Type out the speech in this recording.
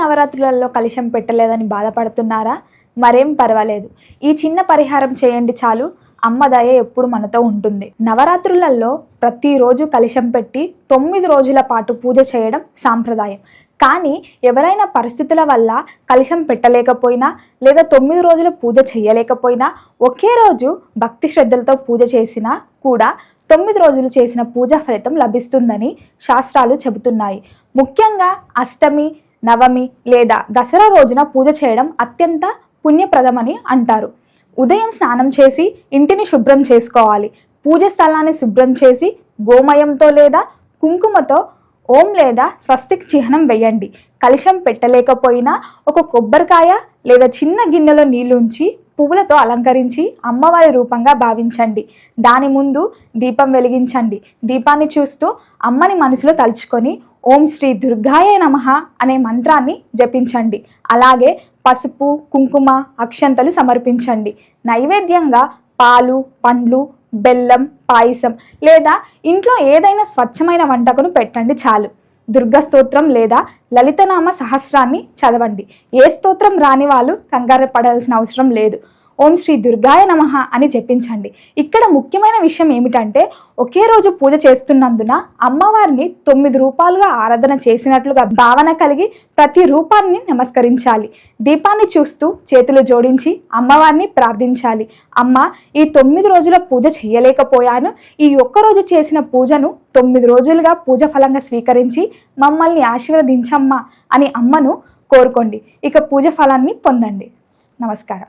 నవరాత్రులలో కలుషం పెట్టలేదని బాధపడుతున్నారా? మరేం పర్వాలేదు. ఈ చిన్న పరిహారం చేయండి చాలు. అమ్మ దయ ఎప్పుడు మనతో ఉంటుంది. నవరాత్రులలో ప్రతిరోజు కలుషం పెట్టి తొమ్మిది రోజుల పాటు పూజ చేయడం సాంప్రదాయం. కానీ ఎవరైనా పరిస్థితుల వల్ల కలుషం పెట్టలేకపోయినా లేదా తొమ్మిది రోజులు పూజ చేయలేకపోయినా ఒకే రోజు భక్తి శ్రద్ధలతో పూజ చేసినా కూడా తొమ్మిది రోజులు చేసిన పూజ ఫలితం లభిస్తుందని శాస్త్రాలు చెబుతున్నాయి. ముఖ్యంగా అష్టమి నవమి లేదా దసరా రోజున పూజ చేయడం అత్యంత పుణ్యప్రదమని అంటారు. ఉదయం స్నానం చేసి ఇంటిని శుభ్రం చేసుకోవాలి. పూజ స్థలాన్ని శుభ్రం చేసి గోమయంతో లేదా కుంకుమతో ఓం లేదా స్వస్తిక్ చిహ్నం వేయండి. కలుషం పెట్టలేకపోయినా ఒక కొబ్బరికాయ లేదా చిన్న గిన్నెలో నీళ్ళుంచి పువ్వులతో అలంకరించి అమ్మవారి రూపంగా భావించండి. దాని ముందు దీపం వెలిగించండి. దీపాన్ని చూస్తూ అమ్మని మనసులో తలుచుకొని ఓం శ్రీ దుర్గాయ నమః అనే మంత్రాన్ని జపించండి. అలాగే పసుపు కుంకుమ అక్షంతలు సమర్పించండి. నైవేద్యంగా పాలు పండ్లు బెల్లం పాయసం లేదా ఇంట్లో ఏదైనా స్వచ్ఛమైన వంటకును పెట్టండి చాలు. దుర్గా స్తోత్రం లేదా లలితనామ సహస్రాన్ని చదవండి. ఏ స్తోత్రం రాని వాళ్ళు కంగారు పడాల్సిన అవసరం లేదు. ఓం శ్రీ దుర్గాయ నమ అని జపించండి ఇక్కడ ముఖ్యమైన విషయం ఏమిటంటే ఒకే రోజు పూజ చేస్తున్నందున అమ్మవారిని తొమ్మిది రూపాలుగా ఆరాధన చేసినట్లుగా భావన కలిగి ప్రతి రూపాన్ని నమస్కరించాలి. దీపాన్ని చూస్తూ చేతులు జోడించి అమ్మవారిని ప్రార్థించాలి. అమ్మ ఈ తొమ్మిది రోజుల పూజ చేయలేకపోయాను. ఈ ఒక్క రోజు చేసిన పూజను తొమ్మిది రోజులుగా పూజ ఫలంగా స్వీకరించి మమ్మల్ని ఆశీర్వదించమ్మా అని అమ్మను కోరుకోండి. ఇక పూజ ఫలాన్ని పొందండి. నమస్కారం.